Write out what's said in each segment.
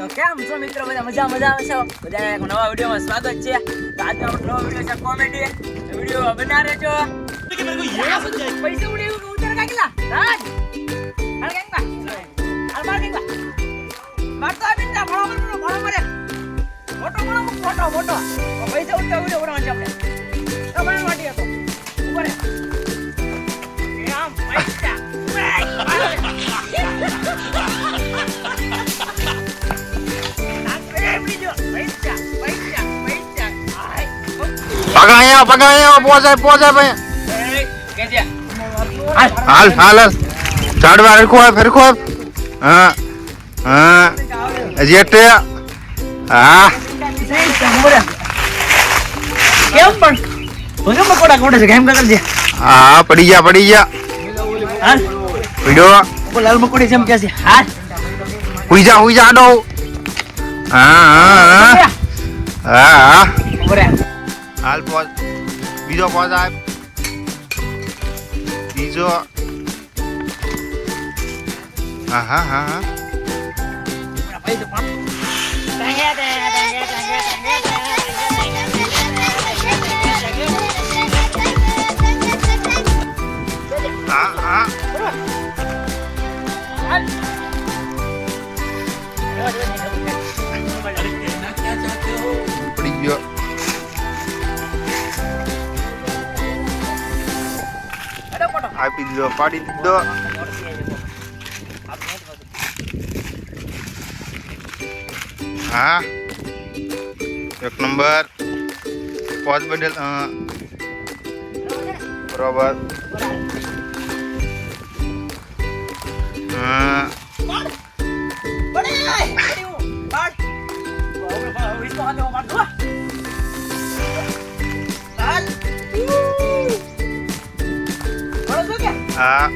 તો કેમ છો મિત્રો? બધા મજા મજા છો? બધા એક નવા વિડીયોમાં સ્વાગત છે. તો આજનો આપણો નવો વીડિયો છે કોમેડી. વીડિયો બના રહેજો પૈસા ઉડે ઉતર કાકલા રાજ! હાલ બા હાલ માર બા માર તો આબિન ના ભણો. પગ પગાયા પગ અહીંયા પોસાય પોસાય ભાઈ. હાલ હાલ હાલ. રખો આપ હા હા. જેટે હા. કેમ પણ? કેમ પકોડા કોડે છે કેમ કરજે હા પડી ગયા પડી ગયા. હાલ પીડો. લાલ મકોડી જેમ કે છે. હાલ હુઈ જા હુઈ જા આડો. હા હા હા. હા હા. હાલ પોસ બીજો પોઝ આપ. બીજો. હા હા હા. હા હા. આપી દીધો પાડી દીધો હા એક નંબર પોચ બદલ હા બરોબર હા પડે પડી હું પાડ ઓરે બા વીસ છો કે હા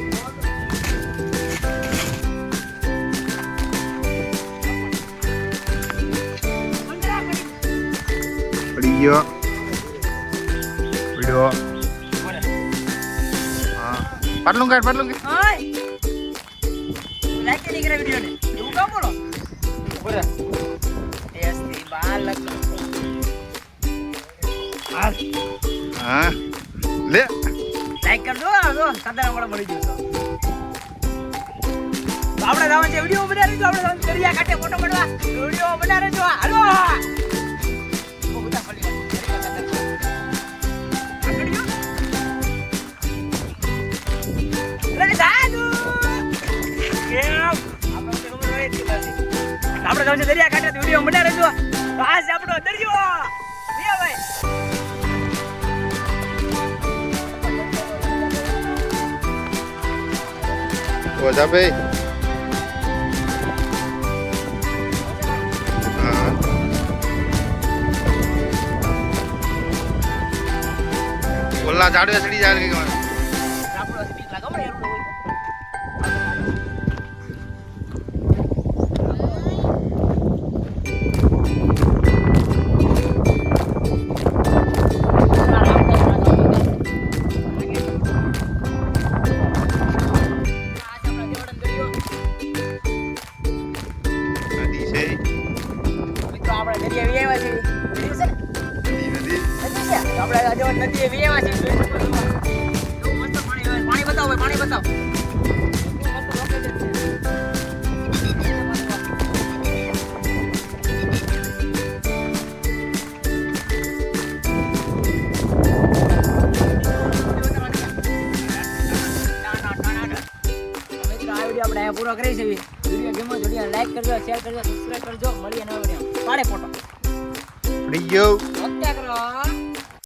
મંદરા કરી પડી ગયો પડ્યો ઓરે હા પાટલું કાઢ પાટલું કાઢ હાય લાઈક નહીં કરે વિડિયો ને એવું કામ બોલો ઓરે લાઈક કરજો જો સાધારણ વાળા મળી જશો. આપણે જવાનું છે વીડિયો બનાવી રહેજો આપણે જવાનું દરિયા કાંઠે ફોટો પડવા. વીડિયો બના રહેજો હાલો? આપણે જવાનું છે, દરિયા કાંઠે. વીડિયો બનાવી રહેજો. તો આ છે આપણો દરિયો. ઓજા ભાઈ હા. ઓલા ઝાડવે ચડી જાય કે આપણે આજે નદીએ છે. મસ્ત પાણી બતાવો પાણી બતાવો આપણે પૂરો કરી છે વીડિયો તો વીડિયો લાઈક કરજો શેર કરજો સબસ્ક્રાઇબ કરજો મળીએ નવા વીડિયો પાડે ફોટો પડી ગયો